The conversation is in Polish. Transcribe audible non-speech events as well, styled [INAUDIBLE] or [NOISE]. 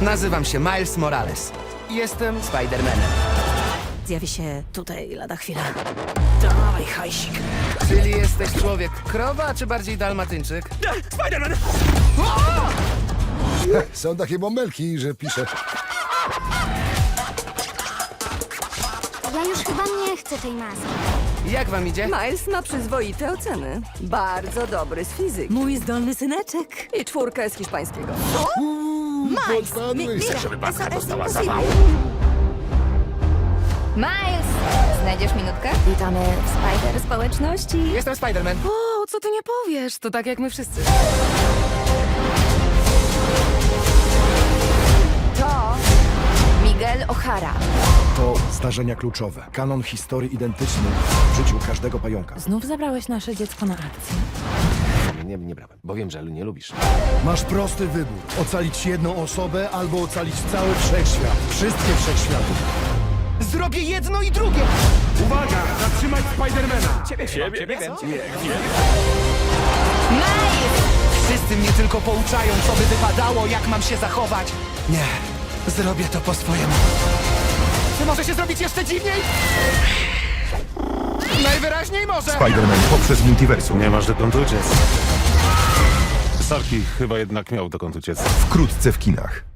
Nazywam się Miles Morales. Jestem Spidermanem. Zjawi się tutaj lada chwila. Dawaj, hajsik. Czyli jesteś człowiek krowa, czy bardziej dalmatyńczyk? Spiderman! [LAUGHS] Są takie bąbelki, że piszę. Ja już chyba nie chcę tej maski. Jak wam idzie? Miles ma przyzwoite oceny. Bardzo dobry z fizyki. Mój zdolny syneczek. I czwórkę z hiszpańskiego. Podpadłeś. Miles! Znajdziesz minutkę? Witamy w Spider społeczności. Jestem Spiderman. O, co ty nie powiesz? To tak jak my wszyscy. To Miguel O'Hara. To zdarzenia kluczowe. Kanon historii identyczny w życiu każdego pająka. Znów zabrałeś nasze dziecko na akcję. Nie, nie brałem, bo wiem, że nie lubisz. Masz prosty wybór. Ocalić jedną osobę albo ocalić cały wszechświat. Wszystkie wszechświaty. Zrobię jedno i drugie! Uwaga! Zatrzymać Spidermana! Ciebie, ciebie, ciebie, ciebie. Wszyscy mnie tylko pouczają, co by wypadało, jak mam się zachować. Nie, zrobię to po swojemu. Czy może się zrobić jeszcze dziwniej? Najwyraźniej może! Spider-Man poprzez multiversum. Nie masz dokąd uciec. Sarki chyba jednak miał dokąd uciec. Wkrótce w kinach.